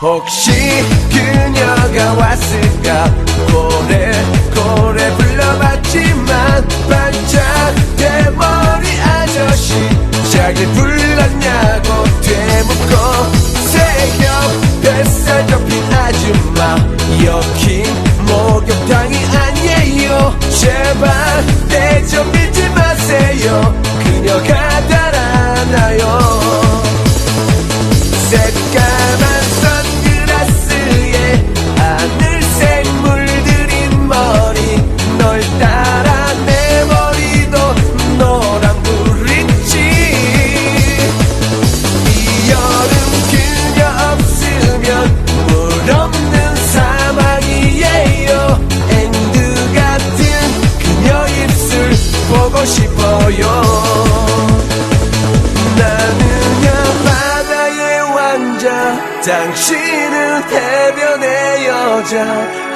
혹시 그녀가 왔을까? 고래 고래 불러봤지만 반짝 대머리 아저씨 자기 불렀냐고 되묻고 새벽 뱃살 접힌 아줌마 여긴 목욕탕이 아니에요. 제발 대좀 믿지 마세요. 그녀가 달아나요 당신은 해변의 여자.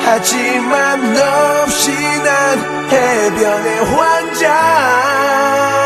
하지만 너 없이 난 해변의 왕자